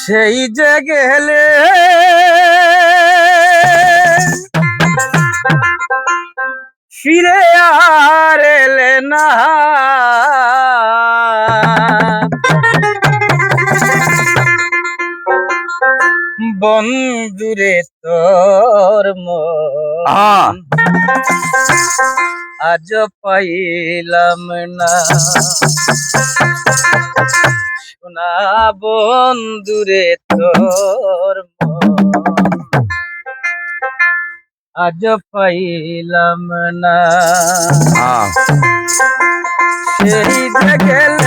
সেই যে গেলে ফিরে আর এলে না। বন্ধুরে তোর আজ পাইলাম না। সোনা বন্ধুরে তোর আজ পাইলাম না। সেই গেলে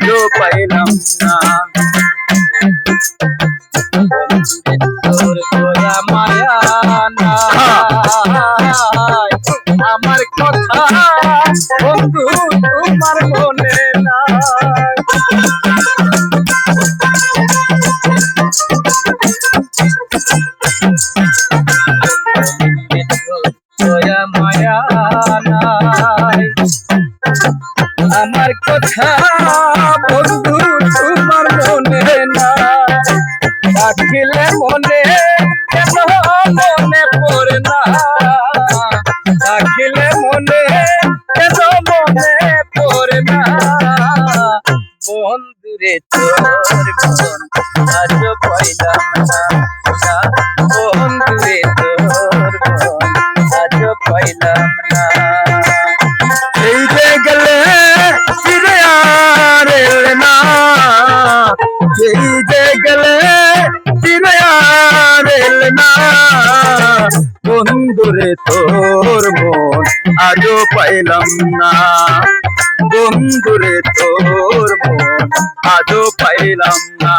আজও পাইলাম না। আমার কথা বন্ধু আমার কথা বন্ধু, তোমার মনে না। রাখিলে মনে মনে পড়ে না। রাখিলে মনে কেন মনে পড়ে না। বন্ধুরে তোর বন্ধুরে তোর মন আজও পাইলাম না। বন্ধুরে তোর মন আজও পাইলাম না।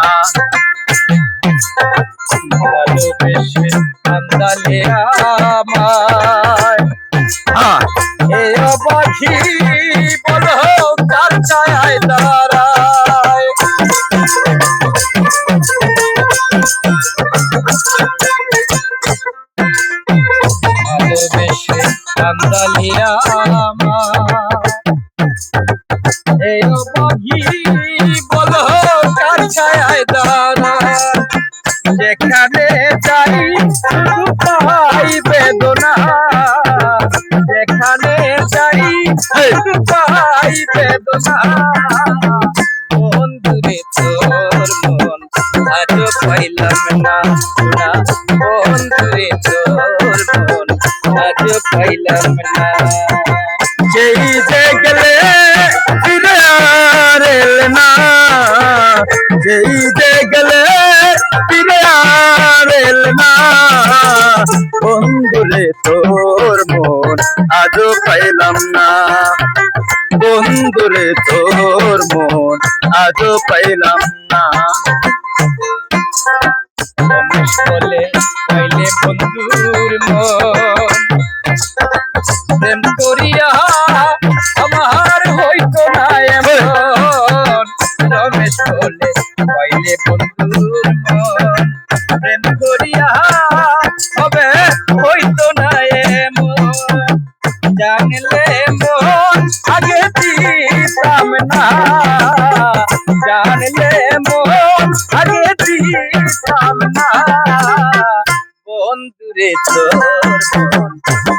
ভালোবেসে কান্দালে আমায়। হ্যাঁ। এ পাখি বলো ছায় দাঁড়ায় কান্দালিয়া এ পাখি বলো কার ছায় দাঁড়ায় যেখানে যাই পাই বেদনা যেখানে যাই পাই বেদনা বন্ধুরে তোর মন পাইলাম না। বন্ধুরে তোর মন। আজ পাইলাম না। যেই যে গেলে ফিরে আর এলে না। যেই যে গেলে ফিরে আর এলে না। বন্ধুরে তোর মন আজও পাইলাম না। বন্ধুরে তোর মন আজও পাইলাম না। বলে পাইলে বন্ধুর মন। প্রেম করিয়া আমার হইতো না এমন। রমেশ বলে পাইলে বন্ধুর প্রেম করিয়া হবে, হইতো না এমন। জানলে মন, আগে দিতাম না। জানলে মন, আগে দিতাম না। বন্ধুরে তোর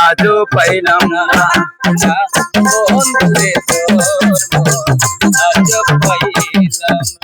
আজও পাইলাম না বন্ধুরে তোর আজও পাইলাম